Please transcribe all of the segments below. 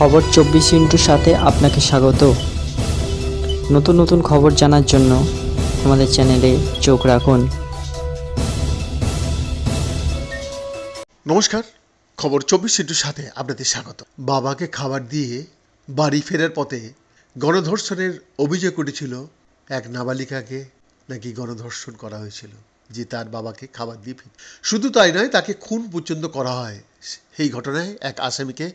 খবর চব্বিশ ইন্টুর সাথে আপনাকে স্বাগত। নতুন নতুন খবর জানার জন্য আমাদের চ্যানেলে চোখ রাখুন। নমস্কার, খবর চব্বিশ ইন্টুর সাথে আপনাদের স্বাগত। বাবাকে খাবার দিয়ে বাড়ি ফেরার পথে গণধর্ষণের অভিযোগ উঠেছিল এক নাবালিকাকে, নাকি গণধর্ষণ করা হয়েছিল। যে তার বাবাকে খাবার দিয়ে ফিরে শুধু তাই নয়, তাকে খুন পর্যন্ত করা হয়। এই ঘটনায় এক আসামিকে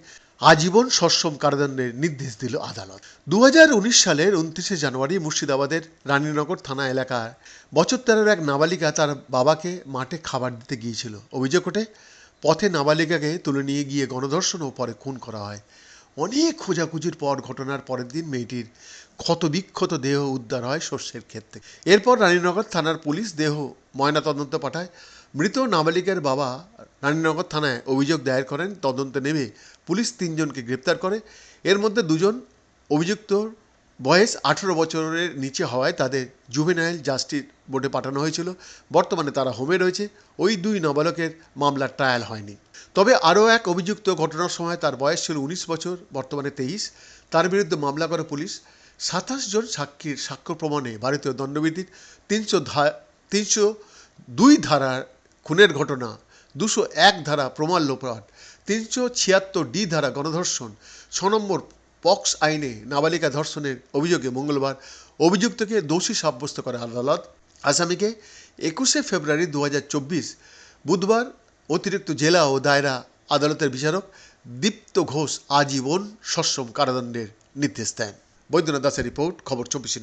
আজীবন সশ্রম কারাদণ্ডের নির্দেশ দিল আদালত। দু হাজার উনিশ সালের উনত্রিশে জানুয়ারি মুর্শিদাবাদের রানীনগর থানা এলাকার বছর তেরোর এক নাবালিকা তার বাবাকে মাঠে খাবার দিতে গিয়েছিল। অভিযোগ ওঠে, পথে নাবালিকাকে তুলে নিয়ে গিয়ে গণধর্ষণ ও পরে খুন করা হয়। অনেক খোঁজাখুঁজির পর ঘটনার পরের দিন মেয়েটির ক্ষতবিক্ষত দেহ উদ্ধার হয় শস্যের ক্ষেত্রে এরপর রানীনগর থানার পুলিশ দেহ ময়নাতদন্ত পাঠায়। মৃত নাবালিকার বাবা রানীনগর থানায় অভিযোগ দায়ের করেন, তদন্তে নেমে পুলিশ তিনজনকে গ্রেপ্তার করে। এর মধ্যে দুজন অভিযুক্ত বয়স আঠেরো বছরের নিচে হওয়ায় তাদের জুভেনাইল জাস্টিস বোর্ডে পাঠানো হয়েছিল। বর্তমানে তারা হোমে রয়েছে। ওই দুই নাবালকের মামলার ট্রায়াল হয়নি। তবে আরও এক অভিযুক্ত ঘটনার সময় তার বয়স ছিল উনিশ বছর, বর্তমানে তেইশ। তার বিরুদ্ধে মামলা করে পুলিশ। সাতাশ জন সাক্ষীর সাক্ষ্য প্রমাণে ভারতীয় দণ্ডবিধির তিনশো ধা, তিনশো দুই ধারার খুনের ঘটনা, দুশো এক ধারা প্রমাণ লোপাট, তিনশো ছিয়াত্তর ডি ধারা গণধর্ষণ, ছ নম্বর পক্স আইনে নাবালিকা ধর্ষণের অভিযোগে মঙ্গলবার অভিযুক্তকে দোষী সাব্যস্ত করে আদালত। আসামিকে একুশে ফেব্রুয়ারি দু হাজার চব্বিশ, বুধবার অতিরিক্ত জেলা ও দায়রা আদালতের বিচারক দীপ্ত ঘোষ আজীবন সশ্রম কারাদণ্ডের নির্দেশ দেন। বৈদ্যনাথ দাসের রিপোর্ট, খবর চব্বিশ